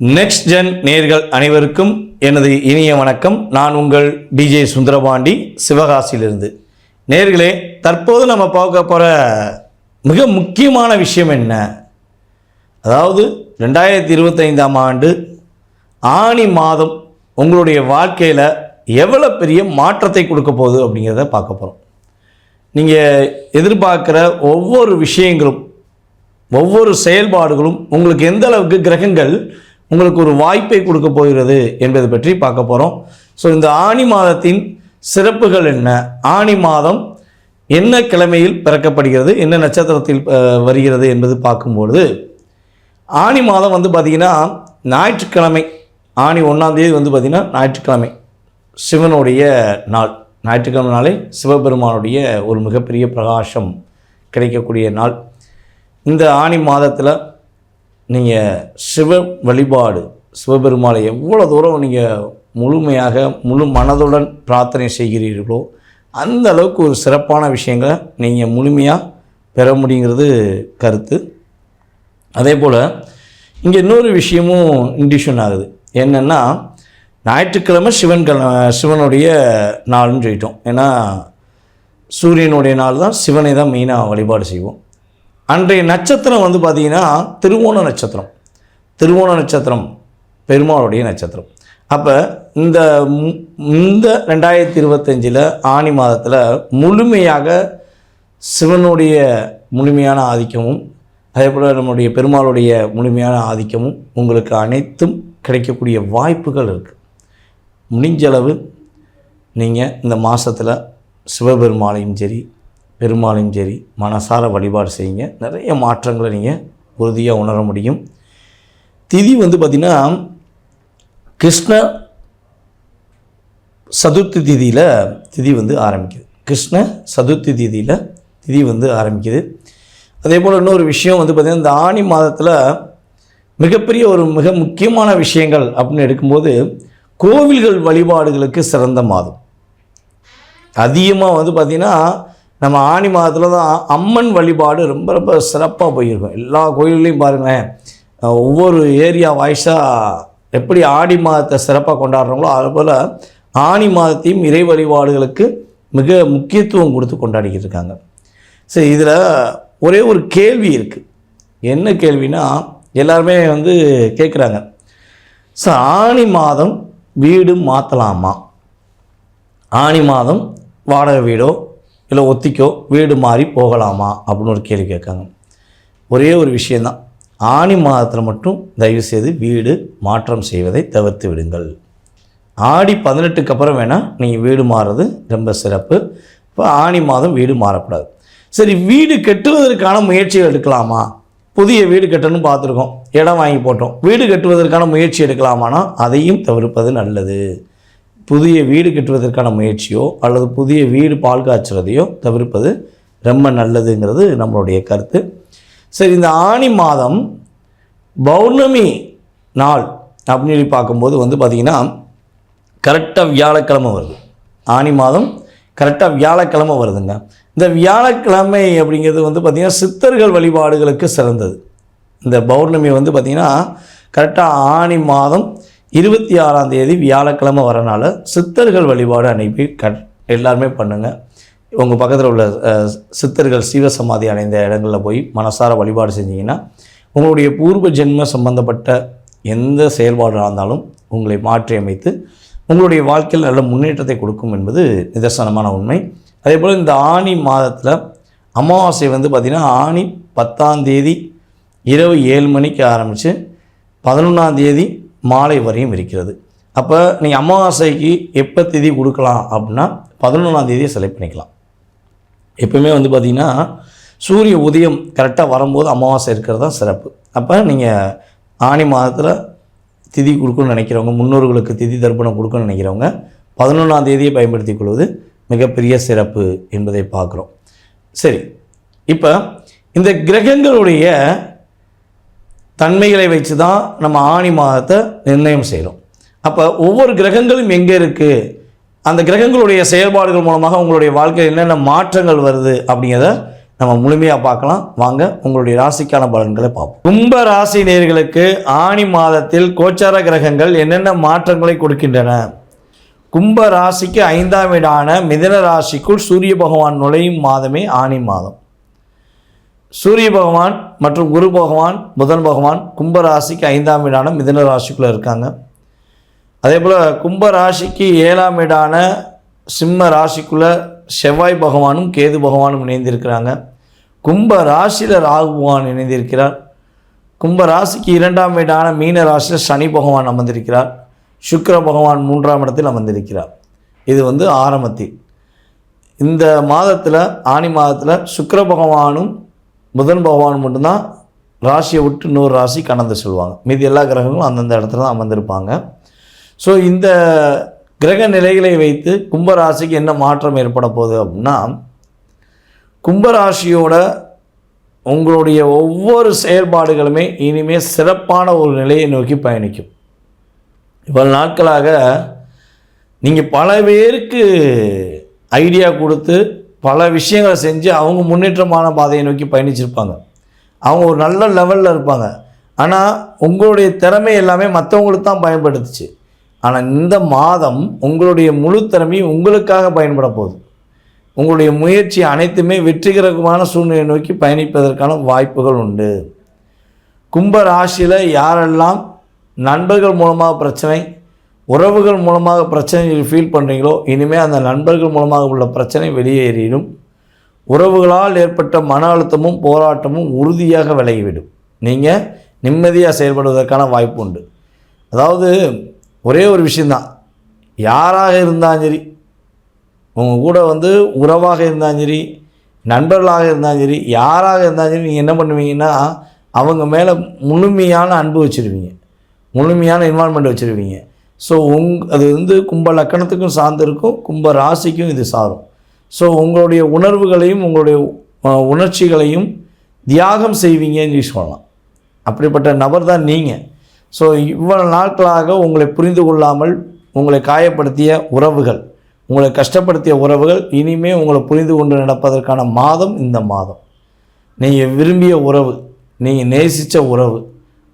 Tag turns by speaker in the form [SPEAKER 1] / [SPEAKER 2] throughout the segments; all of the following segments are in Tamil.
[SPEAKER 1] நெக்ஸ்ட் ஜென் நேர்கள் அனைவருக்கும் எனது இனிய வணக்கம். நான் உங்கள் டிஜே சுந்தரபாண்டி சிவகாசியிலிருந்து. நேர்களே தற்போது நம்ம பார்க்க போகிற மிக முக்கியமான விஷயம் என்ன? அதாவது ரெண்டாயிரத்தி இருபத்தைந்தாம் ஆண்டு ஆணி மாதம் உங்களுடைய வாழ்க்கையில் எவ்வளோ பெரிய மாற்றத்தை கொடுக்க போகுது அப்படிங்கிறத பார்க்க போகிறோம் நீங்கள் எதிர்பார்க்குற ஒவ்வொரு விஷயங்களும் ஒவ்வொரு செயல்பாடுகளும் உங்களுக்கு எந்த அளவுக்கு கிரகங்கள் உங்களுக்கு ஒரு வாய்ப்பை கொடுக்க போகிறது என்பது பற்றி பார்க்க போகிறோம் ஸோ இந்த ஆணி மாதத்தின் சிறப்புகள் என்ன? ஆணி மாதம் என்ன கிழமையில் பிறக்கப்படுகிறது? என்ன நட்சத்திரத்தில் வருகிறது என்பது பார்க்கும்பொழுது ஆணி மாதம் வந்து பார்த்திங்கன்னா ஞாயிற்றுக்கிழமை ஆணி ஒன்றாந்தேதி வந்து பார்த்திங்கன்னா ஞாயிற்றுக்கிழமை சிவனுடைய நாள். ஞாயிற்றுக்கிழமை நாளே சிவபெருமானுடைய ஒரு மிகப்பெரிய பிரகாசம் கிடைக்கக்கூடிய நாள். இந்த ஆணி மாதத்தில் நீங்கள் சிவ வழிபாடு சிவபெருமானை எவ்வளோ தூரம் நீங்கள் முழுமையாக முழு மனதுடன் பிரார்த்தனை செய்கிறீர்களோ அந்த அளவுக்கு ஒரு சிறப்பான விஷயங்களை நீங்கள் முழுமையாக பெற முடியுங்கிறது கருத்து. அதே போல் இங்கே இன்னொரு விஷயமும் இண்டிஷன் ஆகுது. என்னென்னா ஞாயிற்றுக்கிழமை சிவன் கிழ சிவனுடைய நாள்னு சொல்லிட்டோம். ஏன்னா சூரியனுடைய நாள் தான் சிவனை தான் மெயினாக வழிபாடு செய்வோம். அன்றைய நட்சத்திரம் வந்து பார்த்திங்கன்னா திருவோண நட்சத்திரம். திருவோண நட்சத்திரம் பெருமாளுடைய நட்சத்திரம். அப்போ இந்த மு- இந்த ரெண்டாயிரத்தி இருபத்தஞ்சில் ஆணி மாதத்தில் முழுமையாக சிவனுடைய முழுமையான ஆதிக்கமும் அதே போல் நம்முடைய பெருமாளுடைய முழுமையான ஆதிக்கமும் உங்களுக்கு அனைத்தும் கிடைக்கக்கூடிய வாய்ப்புகள் இருக்குது முடிஞ்சளவு நீங்கள் இந்த மாதத்தில் சிவபெருமாளையும் சரி பெருமாளையும் சரி மனசார வழிபாடு செய்யுங்க. நிறைய மாற்றங்களை நீங்கள் உறுதியாக உணர முடியும். திதி வந்து பார்த்திங்கன்னா கிருஷ்ண சதுர்த்தி திதியில் திதி வந்து ஆரம்பிக்குது. கிருஷ்ண சதுர்த்தி திதியில் திதி வந்து ஆரம்பிக்குது. அதே போல் இன்னொரு விஷயம் வந்து பார்த்திங்கன்னா இந்த ஆணி மாதத்தில் மிகப்பெரிய ஒரு மிக முக்கியமான விஷயங்கள் அப்படின்னு எடுக்கும்போது கோவில்கள் வழிபாடுகளுக்கு சிறந்த மாதம். அதிகமாக வந்து பார்த்திங்கன்னா நம்ம ஆணி மாதத்தில் தான் அம்மன் வழிபாடு ரொம்ப ரொம்ப சிறப்பாக போயிருக்கும். எல்லா கோயில்லையும் பாருங்களேன். ஒவ்வொரு ஏரியா வாய்ஸாக எப்படி ஆடி மாதத்தை சிறப்பாக கொண்டாடுறாங்களோ அதுபோல் ஆணி மாதத்தையும் இறை வழிபாடுகளுக்கு மிக முக்கியத்துவம் கொடுத்து கொண்டாடிக்கிட்டு இருக்காங்க. சரி இதில் ஒரே ஒரு கேள்வி இருக்குது என்ன கேள்வினா எல்லாருமே வந்து கேட்குறாங்க ஸோ ஆணி மாதம் வீடு மாற்றலாமா ஆணி மாதம் வாடகை வீடோ இல்லை ஒத்திக்கோ வீடு மாறி போகலாமா அப்படின்னு ஒரு கேள்வி கேட்காங்க. ஒரே ஒரு விஷயந்தான். ஆணி மாதத்தில் மட்டும் தயவு செய்து வீடு மாற்றம் செய்வதை தவிர்த்து விடுங்கள். ஆடி பதினெட்டுக்கு அப்புறம் வேணால் நீங்கள் வீடு மாறுறது ரொம்ப சிறப்பு. இப்போ ஆணி மாதம் வீடு மாறக்கூடாது. சரி வீடு கட்டுவதற்கான முயற்சிகள் எடுக்கலாமா? புதிய வீடு கட்டணும்னு பார்த்துருக்கோம். இடம் வாங்கி போட்டோம். வீடு கட்டுவதற்கான முயற்சி எடுக்கலாமானா அதையும் தவிர்ப்பது நல்லது. புதிய வீடு கட்டுவதற்கான முயற்சியோ அல்லது புதிய வீடு பால் காய்ச்சுறதையோ தவிர்ப்பது ரொம்ப நல்லதுங்கிறது நம்மளுடைய கருத்து. சரி இந்த ஆணி மாதம் பௌர்ணமி நாள் அப்படின்னு சொல்லி பார்க்கும்போது வந்து பார்த்திங்கன்னா கரெக்டாக வியாழக்கிழமை வருது. ஆனி மாதம் கரெக்டாக வியாழக்கிழமை வருதுங்க. இந்த வியாழக்கிழமை அப்படிங்கிறது வந்து பார்த்திங்கன்னா சித்தர்கள் வழிபாடுகளுக்கு சிறந்தது. இந்த பௌர்ணமி வந்து பார்த்திங்கன்னா கரெக்டாக ஆனி மாதம் இருபத்தி ஆறாம் தேதி வியாழக்கிழமை வரனால சித்தர்கள் வழிபாடு அனுப்பி கட் எல்லாருமே பண்ணுங்கள் உங்கள் பக்கத்தில் உள்ள சித்தர்கள் சித்தர்கள் சீவசமாதி அடைந்த இடங்களில் போய் மனசார வழிபாடு செஞ்சீங்கன்னா உங்களுடைய பூர்வ ஜென்ம சம்பந்தப்பட்ட எந்த செயல்பாடாக இருந்தாலும் உங்களை மாற்றி அமைத்து உங்களுடைய வாழ்க்கையில் நல்ல முன்னேற்றத்தை கொடுக்கும் என்பது நிதர்சனமான உண்மை. அதே போல் இந்த ஆணி மாதத்தில் அமாவாசை வந்து பார்த்திங்கன்னா ஆணி பத்தாம் தேதி இரவு ஏழு மணிக்கு ஆரம்பித்து பதினொன்றாம் தேதி மாலை வரையும் இருக்கிறது. அப்போ நீங்கள் அமாவாசைக்கு எப்போ திதி கொடுக்கலாம் அப்படின்னா பதினொன்றாம் தேதியை செலக்ட் பண்ணிக்கலாம். எப்பவுமே வந்து பார்த்திங்கன்னா சூரிய உதயம் கரெக்டாக வரும்போது அமாவாசை இருக்கிறது தான் சிறப்பு. அப்போ நீங்கள் ஆணி மாதத்தில் திதி கொடுக்கணும்னு நினைக்கிறவங்க முன்னோர்களுக்கு திதி தர்ப்பணம் கொடுக்கணும்னு நினைக்கிறவங்க பதினொன்றாம் தேதியை பயன்படுத்திக் கொள்வது மிகப்பெரிய சிறப்பு என்பதை பார்க்குறோம். சரி இப்போ இந்த கிரகங்களுடைய தன்மைகளை வச்சு தான் நம்ம ஆணி மாதத்தை நிர்ணயம் செய்கிறோம் அப்போ ஒவ்வொரு கிரகங்களும் எங்கே இருக்குது அந்த கிரகங்களுடைய செயல்பாடுகள் மூலமாக உங்களுடைய வாழ்க்கையில் என்னென்ன மாற்றங்கள் வருது அப்படிங்கிறத நம்ம முழுமையாக பார்க்கலாம். வாங்க உங்களுடைய ராசிக்கான பலன்களை பார்ப்போம். கும்ப ராசி நேர்களுக்கு ஆணி மாதத்தில் கோச்சார கிரகங்கள் என்னென்ன மாற்றங்களை கொடுக்கின்றன? கும்ப ராசிக்கு ஐந்தாம் வீடான மிதன ராசிக்குள் சூரிய பகவான் நுழையும் மாதமே ஆணி மாதம். சூரிய பகவான் மற்றும் குரு பகவான் புதன் பகவான் கும்பராசிக்கு ஐந்தாம் வீடான மிதன ராசிக்குள்ளே இருக்காங்க. அதே போல் கும்பராசிக்கு ஏழாம் வீடான சிம்ம ராசிக்குள்ளே செவ்வாய் பகவானும் கேது பகவானும் இணைந்திருக்கிறாங்க. கும்ப ராசியில் ராகு பகவான் இணைந்திருக்கிறார். கும்ப ராசிக்கு இரண்டாம் வீடான மீன ராசியில் சனி பகவான் அமர்ந்திருக்கிறார். சுக்கர பகவான் மூன்றாம் இடத்தில் அமர்ந்திருக்கிறார். இது வந்து ஆரம்பத்தில். இந்த மாதத்தில் ஆணி மாதத்தில் சுக்கர பகவானும் புதன் பகவான் மட்டும்தான் ராசியை விட்டு இன்னொரு ராசி கடந்து செல்வாங்க. மீதி எல்லா கிரகங்களும் அந்தந்த இடத்துல தான் அமர்ந்திருப்பாங்க. ஸோ இந்த கிரக நிலைகளை வைத்து கும்பராசிக்கு என்ன மாற்றம் ஏற்பட போகுது அப்படின்னா கும்பராசியோட உங்களுடைய ஒவ்வொரு செயல்பாடுகளுமே இனிமேல் சிறப்பான ஒரு நிலையை நோக்கி பயணிக்கும். இவ்வளவு நாட்களாக நீங்கள் பல பேருக்கு ஐடியா கொடுத்து பல விஷயங்களை செஞ்சு அவங்க முன்னேற்றமான பாதையை நோக்கி பயணிச்சிருப்பாங்க. அவங்க ஒரு நல்ல லெவலில் இருப்பாங்க. ஆனால் உங்களுடைய திறமை எல்லாமே மற்றவங்களுக்கு தான் பயன்படுத்துச்சு. ஆனால் இந்த மாதம் உங்களுடைய முழு திறமையும் உங்களுக்காக பயன்பட போகுது. உங்களுடைய முயற்சி அனைத்துமே வெற்றிகரமான சூழ்நிலையை நோக்கி பயணிப்பதற்கான வாய்ப்புகள் உண்டு. கும்ப ராசியில் யாரெல்லாம் நண்பர்கள் மூலமாக பிரச்சனை உறவுகள் மூலமாக பிரச்சனைகள் ஃபீல் பண்ணுறீங்களோ இனிமேல் அந்த நண்பர்கள் மூலமாக உள்ள பிரச்சனை வெளியேறிடும். உறவுகளால் ஏற்பட்ட மன அழுத்தமும் போராட்டமும் உறுதியாக விலகிவிடும். நீங்கள் நிம்மதியாக செயல்படுவதற்கான வாய்ப்பு உண்டு. அதாவது ஒரே ஒரு விஷயந்தான் யாராக இருந்தாலும் சரி உங்கள் கூட வந்து உறவாக இருந்தாலும் சரி நண்பர்களாக இருந்தாலும் சரி யாராக இருந்தாலும் சரி நீங்கள் என்ன பண்ணுவீங்கன்னா அவங்க மேலே முழுமையான அன்பு வச்சுருவீங்க. முழுமையான இன்வால்மெண்ட் வச்சுருவீங்க. ஸோ உங் அது வந்து கும்ப லக்கணத்துக்கும் சார்ந்திருக்கும் கும்ப ராசிக்கும் இது சாரும். ஸோ உங்களுடைய உணர்வுகளையும் உங்களுடைய உணர்ச்சிகளையும் தியாகம் செய்வீங்கன்னு சொல்லலாம். அப்படிப்பட்ட நபர் தான் நீங்கள் ஸோ இவ்வளவு நாட்களாக உங்களை புரிந்து கொள்ளாமல் உங்களை காயப்படுத்திய உறவுகள் உங்களை கஷ்டப்படுத்திய உறவுகள் இனிமே உங்களை புரிந்து கொண்டு நடப்பதற்கான மாதம் இந்த மாதம். நீங்கள் விரும்பிய உறவு நீங்கள் நேசித்த உறவு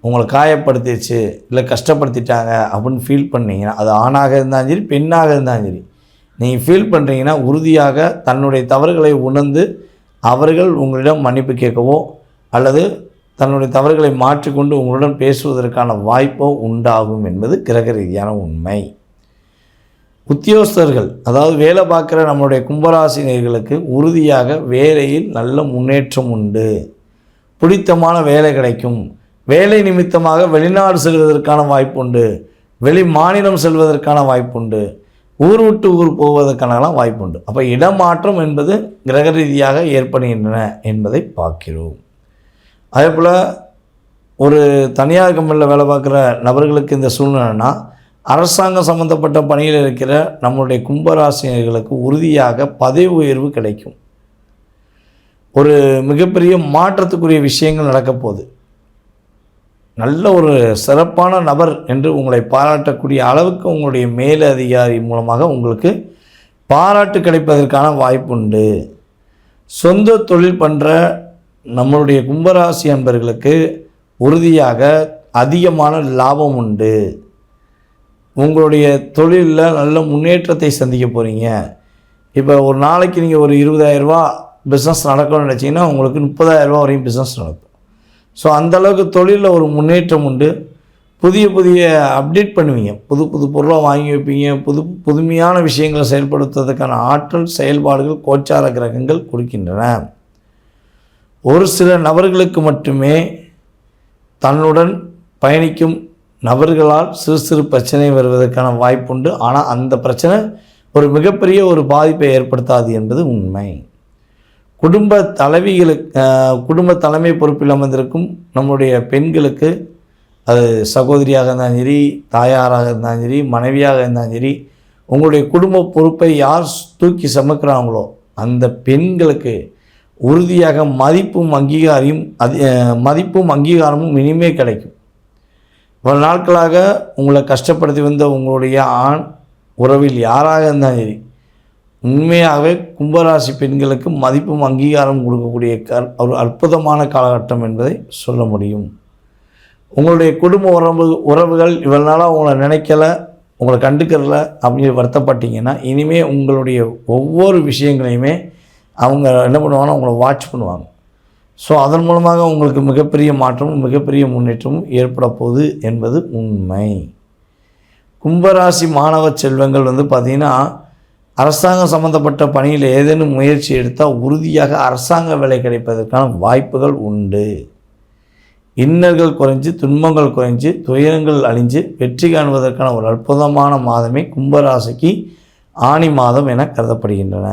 [SPEAKER 1] உங்களை காயப்படுத்திடுச்சு இல்லை கஷ்டப்படுத்திட்டாங்க அப்படின்னு ஃபீல் பண்ணிங்கன்னா அது ஆணாக இருந்தாலும் சரி பெண்ணாக இருந்தாலும் சரி நீங்கள் ஃபீல் பண்ணுறீங்கன்னா உறுதியாக தன்னுடைய தவறுகளை உணர்ந்து அவர்கள் உங்களிடம் மன்னிப்பு கேட்கவோ அல்லது தன்னுடைய தவறுகளை மாற்றிக்கொண்டு உங்களுடன் பேசுவதற்கான வாய்ப்போ உண்டாகும் என்பது கிரக ரீதியான உண்மை. உத்தியோகஸ்தர்கள் அதாவது வேலை பார்க்குற நம்மளுடைய கும்பராசினியர்களுக்கு உறுதியாக வேலையில் நல்ல முன்னேற்றம் உண்டு. பிடித்தமான வேலை கிடைக்கும். வேலை நிமித்தமாக வெளிநாடு செல்வதற்கான வாய்ப்புண்டு. வெளி மாநிலம் செல்வதற்கான வாய்ப்புண்டு. ஊர் விட்டு ஊர் போவதற்கானலாம் வாய்ப்புண்டு. அப்போ இடமாற்றம் என்பது கிரக ரீதியாக ஏற்படுகின்றன என்பதை பார்க்கிறோம். அதே போல் ஒரு தனியார் கம்பெனியில் வேலை பார்க்குற நபர்களுக்கு இந்த சூழ்நிலைனா அரசாங்கம் சம்மந்தப்பட்ட பணியில் இருக்கிற நம்மளுடைய கும்பராசினியர்களுக்கு உறுதியாக பதவி உயர்வு கிடைக்கும். ஒரு மிகப்பெரிய மாற்றத்துக்குரிய விஷயங்கள் நடக்கப்போகுது. நல்ல ஒரு சிறப்பான நபர் என்று உங்களை பாராட்டக்கூடிய அளவுக்கு உங்களுடைய மேலதிகாரி மூலமாக உங்களுக்கு பாராட்டு கிடைப்பதற்கான வாய்ப்புண்டு. சொந்த தொழில் பண்ணுற நம்மளுடைய கும்பராசி அன்பர்களுக்கு உறுதியாக அதிகமான லாபம் உண்டு. உங்களுடைய தொழிலில் நல்ல முன்னேற்றத்தை சந்திக்க போகிறீங்க இப்போ ஒரு நாளைக்கு நீங்கள் ஒரு இருபதாயிரரூபா பிஸ்னஸ் நடக்கணும்னு நினச்சிங்கன்னா உங்களுக்கு முப்பதாயிரரூபா வரையும் பிஸ்னஸ் நடக்கும். ஸோ அந்தளவுக்கு தொழிலில் ஒரு முன்னேற்றம் உண்டு. புதிய புதிய அப்டேட் பண்ணுவீங்க. புது புது பொருளை வாங்கி வைப்பீங்க. புது புதுமையான விஷயங்களை செயல்படுத்துவதற்கான ஆற்றல் செயல்பாடுகள் கோச்சார கிரகங்கள் கொடுக்கின்றன. ஒரு சில நபர்களுக்கு மட்டுமே தன்னுடன் பயணிக்கும் நபர்களால் சிறு சிறு பிரச்சனை வருவதற்கான வாய்ப்புண்டு. ஆனால் அந்த பிரச்சனை ஒரு மிகப்பெரிய ஒரு பாதிப்பை ஏற்படுத்தாது என்பது உண்மை. குடும்ப தலைவிகளுக்கு குடும்ப தலைமை பொறுப்பில் அமர்ந்திருக்கும் நம்முடைய பெண்களுக்கு அது சகோதரியாக இருந்தாலும் சரி தாயாராக இருந்தாலும் சரி மனைவியாக இருந்தாலும் சரி உங்களுடைய குடும்ப பொறுப்பை யார் தூக்கி சமக்கிறாங்களோ அந்த பெண்களுக்கு உறுதியாக மதிப்பும் அங்கீகாரியும் அது மதிப்பும் அங்கீகாரமும் இனிமே கிடைக்கும். பல நாட்களாக உங்களை கஷ்டப்படுத்தி வந்த உங்களுடைய ஆண் உறவில் யாராக இருந்தாலும் சரி உண்மையாகவே கும்பராசி பெண்களுக்கு மதிப்பும் அங்கீகாரம் கொடுக்கக்கூடிய க ஒரு அற்புதமான காலகட்டம் என்பதை சொல்ல முடியும். உங்களுடைய குடும்ப உறவு உறவுகள் இவ்வளோ நாளாக உங்களை நினைக்கல உங்களை கண்டுக்கிறல அப்படின்னு வருத்தப்பட்டீங்கன்னா இனிமேல் உங்களுடைய ஒவ்வொரு விஷயங்களையுமே அவங்க என்ன பண்ணுவாங்கன்னா உங்களை வாட்ச் பண்ணுவாங்க. ஸோ அதன் மூலமாக உங்களுக்கு மிகப்பெரிய மாற்றமும் மிகப்பெரிய முன்னேற்றமும் ஏற்பட போகுது என்பது உண்மை. கும்பராசி மாணவ செல்வங்கள் வந்து பார்த்திங்கன்னா அரசாங்கம் சம்மந்தப்பட்ட பணியில் ஏதேனும் முயற்சி எடுத்தால் உறுதியாக அரசாங்க வேலை கிடைப்பதற்கான வாய்ப்புகள் உண்டு. இன்னல்கள் குறைஞ்சு துன்பங்கள் குறைஞ்சு துயரங்கள் அழிஞ்சு வெற்றி காணுவதற்கான ஒரு அற்புதமான மாதமே கும்பராசிக்கு ஆணி மாதம் என கருதப்படுகின்றன.